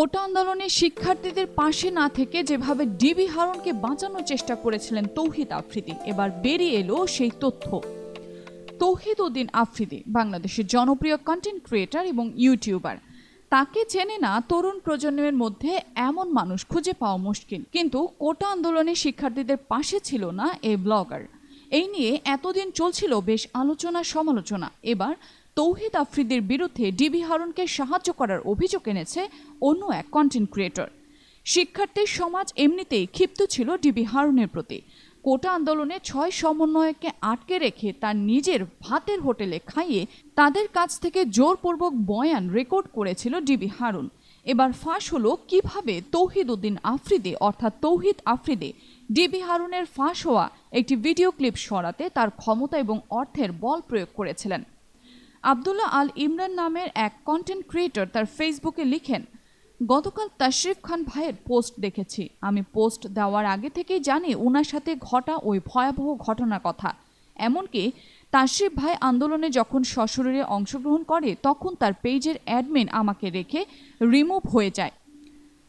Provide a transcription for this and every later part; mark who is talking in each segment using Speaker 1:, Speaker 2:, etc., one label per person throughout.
Speaker 1: কোটা আন্দোলনে শিক্ষার্থীদের পাশে না থেকে যেভাবে ডিবি হারুনকে বাঁচানোর চেষ্টা করেছিলেন তৌহিদ আফ্রিদি, এবার বেরিয়ে এলো সেই তথ্য। তৌহিদ উদ্দিন আফ্রিদি, বাংলাদেশের জনপ্রিয় কন্টেন্ট ক্রিয়েটার এবং ইউটিউবার তাকে চেনে না তরুণ প্রজন্মের মধ্যে এমন মানুষ খুঁজে পাওয়া মুশকিল। কিন্তু কোটা আন্দোলনে শিক্ষার্থীদের পাশে ছিল না এই ব্লগার। এই নিয়ে এতদিন চলছিল বেশ আলোচনা সমালোচনা। এবার তৌহিদ আফ্রিদির বিরুদ্ধে ডিবি হারুনকে সাহায্য করার অভিযোগ এনেছে অন্য এক কন্টেন্ট ক্রিয়েটর শিক্ষার্থী সমাজ এমনিতেই ক্ষিপ্ত ছিল ডিবি হারুনের প্রতি। কোটা আন্দোলনে ছয় সমন্বয়কে আটকে রেখে তার নিজের ভাতের হোটেলে খাইয়ে তাদের কাছ থেকে জোরপূর্বক বয়ান রেকর্ড করেছিল ডিবি হারুন। এবার ফাঁস হলো কীভাবে তৌহিদ উদ্দিন আফ্রিদি, অর্থাৎ তৌহিদ আফ্রিদি ডিবি হারুনের ফাঁস হওয়া একটি ভিডিও ক্লিপ সরাতে তার ক্ষমতা এবং অর্থের বল প্রয়োগ করেছিলেন। আবদুল্লাহ আল ইমরান নামের এক কন্টেন্ট ক্রিয়েটর তার ফেসবুকে লিখেন, গতকাল তাশরিফ খান ভাইয়ের পোস্ট দেখেছি। আমি পোস্ট দেওয়ার আগে থেকেই জানি ওনার সাথে ঘটা ওই ভয়াবহ ঘটনার কথা। এমনকি তাশরিফ ভাই আন্দোলনে যখন সশরীরে অংশগ্রহণ করে, তখন তার পেজের অ্যাডমিন আমাকে রেখে রিমুভ হয়ে যায়।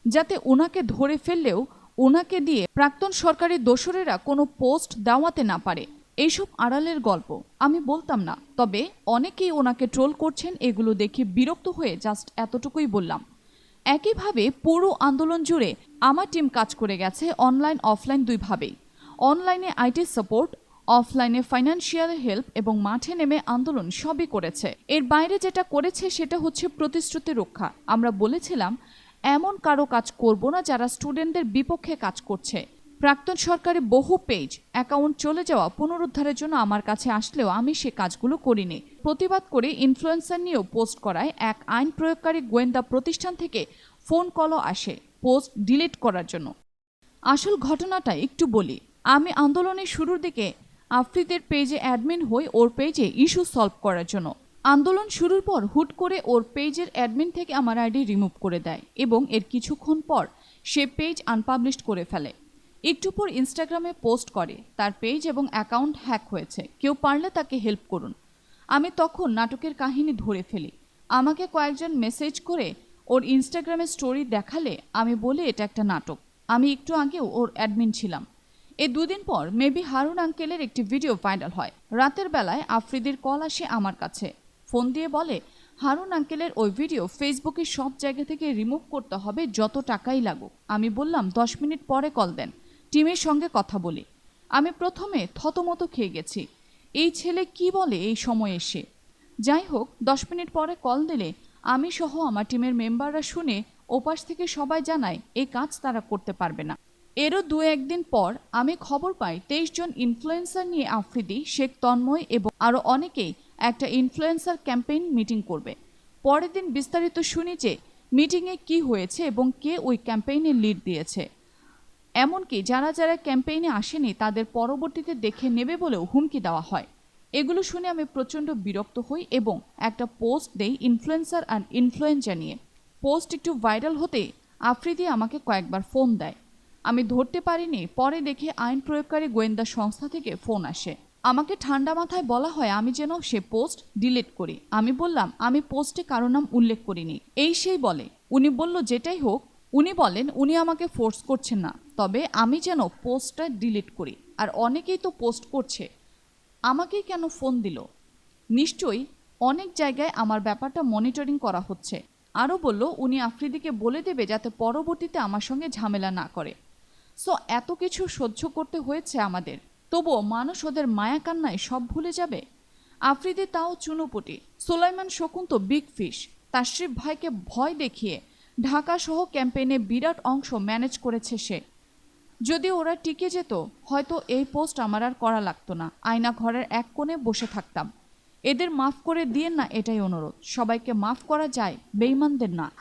Speaker 1: যাতে ওনাকে ধরে ফেললেও ওনাকে দিয়ে প্রাক্তন সরকারি দোসরেরা কোনো পোস্ট দেওয়াতে না পারে। এইসব আড়ালের গল্প। আমি বলতাম না, তবে অনেকেই ওনাকে ট্রোল করছেন, এগুলো দেখে বিরক্ত হয়ে জাস্ট এতটুকুই বললাম। একইভাবে পুরো আন্দোলন জুড়ে আমার টিম কাজ করে গেছে অনলাইন, অফলাইন দুইভাবেই। অনলাইনে আইটি সাপোর্ট, অফলাইনে ফাইন্যান্সিয়াল হেল্প এবং মাঠে নেমে আন্দোলন সবই করেছে। এর বাইরে যেটা করেছে সেটা হচ্ছে প্রতিশ্রুতি রক্ষা। আমরা বলেছিলাম এমন কারও কাজ করব না যারা স্টুডেন্টদের বিপক্ষে কাজ করছে। প্রাক্তন সরকারের বহু পেজ, অ্যাকাউন্ট চলে যাওয়া, পুনরুদ্ধারের জন্য আমার কাছে আসলেও আমি সে কাজগুলো করিনি। প্রতিবাদ করে ইনফ্লুয়েন্সার নিয়েও পোস্ট করায় এক আইন প্রয়োগকারী গোয়েন্দা প্রতিষ্ঠান থেকে ফোন কলও আসে পোস্ট ডিলিট করার জন্য। আসল ঘটনাটা একটু বলি। আমি আন্দোলনের শুরুর দিকে আফ্রিদের পেজে অ্যাডমিন হই, ওর পেজে ইস্যু সলভ করার জন্য। আন্দোলন শুরুর পর হুট করে ওর পেজের অ্যাডমিন থেকে আমার আইডি রিমুভ করে দেয় এবং এর কিছুক্ষণ পর সে পেজ আনপাবলিশড করে ফেলে। একটু পর ইনস্টাগ্রামে পোস্ট করে, তার পেজ এবং অ্যাকাউন্ট হ্যাক হয়েছে। কেউ পারলে তাকে হেল্প করুন। আমি তখন নাটকের কাহিনী ধরে ফেলি। আমাকে কয়েকজন মেসেজ করে ওর ইনস্টাগ্রামে স্টোরি দেখালে আমি বলি, এটা একটা নাটক। আমি একটু আগেও ওর অ্যাডমিন ছিলাম। এ দুদিন পর, মেবি হারুন আঙ্কেলের একটি ভিডিও ভাইরাল হয়। রাতের বেলায় আফ্রিদির কল আসে আমার কাছে। ফোন দিয়ে বলে, হারুন আঙ্কেলের ওই ভিডিও ফেসবুকে সব জায়গা থেকে রিমুভ করতে হবে যত টাকাই লাগুক। আমি বললাম, দশ মিনিট পরে কল দেন, টিমের সঙ্গে কথা বলি। আমি প্রথমে থতমত খেয়ে গেছি। এই ছেলে কি বলে এই সময় এসে? যাই হোক, দশ মিনিট পরে কল দিলে আমি সহ আমার টিমের মেম্বাররা শুনে ওপাশ থেকে সবাই জানায় এই কাজ তারা করতে পারবে না। এরও দু একদিন পর আমি খবর পাই, তেইশ জন ইনফ্লুয়েন্সার নিয়ে আফ্রিদি, শেখ তন্ময় এবং আরও অনেকেই একটা ইনফ্লুয়েন্সার ক্যাম্পেইন মিটিং করবে। পরের দিন বিস্তারিত শুনি যে মিটিংয়ে কি হয়েছে এবং কে ওই ক্যাম্পেইনে লিড দিয়েছে। এমনকি যারা যারা ক্যাম্পেইনে আসেনি, তাদের পরবর্তীতে দেখে নেবে বলেও হুমকি দেওয়া হয়। এগুলো শুনে আমি প্রচণ্ড বিরক্ত হই এবং একটা পোস্ট দেই ইনফ্লুয়েন্সার অ্যান্ড ইনফ্লুয়েঞ্জা নিয়ে। পোস্ট একটু ভাইরাল হতে আফ্রিদি আমাকে কয়েকবার ফোন দেয়। আমি ধরতে পারিনি, পরে দেখে আইন প্রয়োগকারী গোয়েন্দা সংস্থা থেকে ফোন আসে। আমাকে ঠান্ডা মাথায় বলা হয়, আমি যেন সে পোস্ট ডিলিট করি। আমি বললাম, আমি পোস্টে কারও নাম উল্লেখ করিনি। এই সেই বলে। উনি বলল, যেটাই হোক। উনি বলেন, উনি আমাকে ফোর্স করছেন না। তবে আমি যেন পোস্টটা ডিলিট করি। আর অনেকেই তো পোস্ট করছে। আমাকেই কেন ফোন দিল? নিশ্চয়ই অনেক জায়গায় আমার ব্যাপারটা মনিটরিং করা হচ্ছে। আরও বলল, উনি আফ্রিদিকে বলে দেবে যাতে পরবর্তীতে আমার সঙ্গে ঝামেলা না করে। সো এত কিছু সহ্য করতে হয়েছে আমাদের। তবুও মানুষ ওদের মায়া কান্নায় সব ভুলে যাবে। আফ্রিদি তাও চুনোপুটি। সোলাইমান শকুন তো বিগ ফিশ। তাশরিফ ভাইকে ভয় দেখিয়ে ঢাকা সহ ক্যাম্পেইনে বিরাট অংশ ম্যানেজ করেছে সে। যদি ওরা টিকে যেত, হয়তো এই পোস্ট আমার আর করা লাগতো না। আয়না ঘরের এক কোণে বসে থাকতাম। এদের মাফ করে দিয়েন না এটাই অনুরোধ। সবাইকে মাফ করা যায় বেইমানদের না।